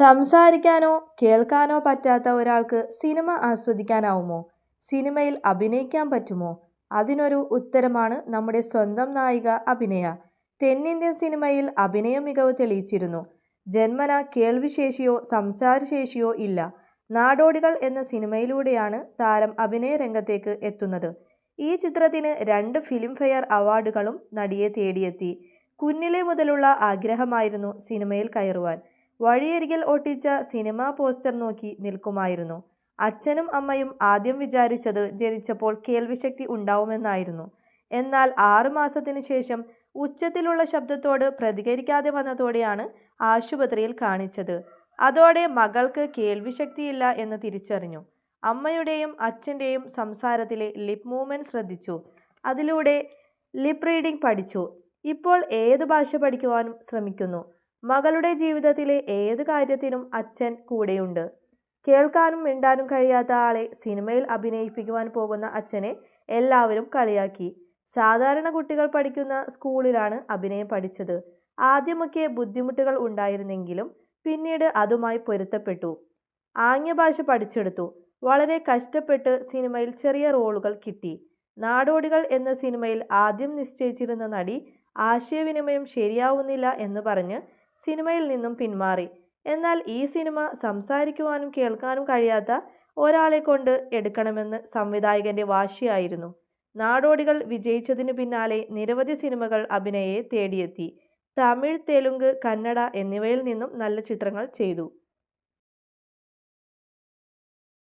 സംസാരിക്കാനോ കേൾക്കാനോ പറ്റാത്ത ഒരാൾക്ക് സിനിമ ആസ്വദിക്കാനാവുമോ? സിനിമയിൽ അഭിനയിക്കാൻ പറ്റുമോ? അതിനൊരു ഉത്തരമാണ് നമ്മുടെ സ്വന്തം നായിക അഭിനയ. തെന്നിന്ത്യൻ സിനിമയിൽ അഭിനയ മികവ് തെളിയിച്ചിരുന്നു. ജന്മന കേൾവിശേഷിയോ സംസാരശേഷിയോ ഇല്ല. നാടോടികൾ എന്ന സിനിമയിലൂടെയാണ് താരം അഭിനയ രംഗത്തേക്ക് എത്തുന്നത്. ഈ ചിത്രത്തിന് രണ്ട് ഫിലിംഫെയർ അവാർഡുകളും നടിയെ തേടിയെത്തി. കുഞ്ഞിലെ മുതലുള്ള ആഗ്രഹമായിരുന്നു സിനിമയിൽ കയറുവാൻ. വഴിയരികിൽ ഒട്ടിച്ച സിനിമാ പോസ്റ്റർ നോക്കി നിൽക്കുമായിരുന്നു. അച്ഛനും അമ്മയും ആദ്യം വിചാരിച്ചത് ജനിച്ചപ്പോൾ കേൾവിശക്തി ഉണ്ടാവുമെന്നായിരുന്നു. എന്നാൽ ആറുമാസത്തിന് ശേഷം ഉച്ചത്തിലുള്ള ശബ്ദത്തോട് പ്രതികരിക്കാതെ വന്നതോടെയാണ് ആശുപത്രിയിൽ കാണിച്ചത്. അതോടെ മകൾക്ക് കേൾവിശക്തിയില്ല എന്ന് തിരിച്ചറിഞ്ഞു. അമ്മയുടെയും അച്ഛന്റെയും സംസാരത്തിലെ ലിപ് മൂവ്മെന്റ് ശ്രദ്ധിച്ചു. അതിലൂടെ ലിപ് റീഡിംഗ് പഠിച്ചു. ഇപ്പോൾ ഏത് ഭാഷ പഠിക്കുവാനും ശ്രമിക്കുന്നു. മകളുടെ ജീവിതത്തിലെ ഏത് കാര്യത്തിനും അച്ഛൻ കൂടെയുണ്ട്. കേൾക്കാനും മിണ്ടാനും കഴിയാത്ത ആളെ സിനിമയിൽ അഭിനയിപ്പിക്കുവാൻ പോകുന്ന അച്ഛനെ എല്ലാവരും കളിയാക്കി. സാധാരണ കുട്ടികൾ പഠിക്കുന്ന സ്കൂളിലാണ് അഭിനയം പഠിച്ചത്. ആദ്യമൊക്കെ ബുദ്ധിമുട്ടുകൾ ഉണ്ടായിരുന്നെങ്കിലും പിന്നീട് അതുമായി പൊരുത്തപ്പെട്ടു. ആംഗ്യഭാഷ പഠിച്ചെടുത്തു. വളരെ കഷ്ടപ്പെട്ട് സിനിമയിൽ ചെറിയ റോളുകൾ കിട്ടി. നാടോടികൾ എന്ന സിനിമയിൽ ആദ്യം നിശ്ചയിച്ചിരുന്ന നടി ആശയവിനിമയം ശരിയാവുന്നില്ല എന്ന് പറഞ്ഞ് സിനിമയിൽ നിന്നും പിന്മാറി. എന്നാൽ ഈ സിനിമ സംസാരിക്കുവാനും കേൾക്കാനും കഴിയാത്ത ഒരാളെ കൊണ്ട് എടുക്കണമെന്ന് സംവിധായകന്റെ വാശിയായിരുന്നു. നാടോടികൾ വിജയിച്ചതിനു പിന്നാലെ നിരവധി സിനിമകൾ അഭിനയെ തേടിയെത്തി. തമിഴ് തെലുങ്ക് കന്നഡ എന്നിവയിൽ നിന്നും നല്ല ചിത്രങ്ങൾ ചെയ്തു.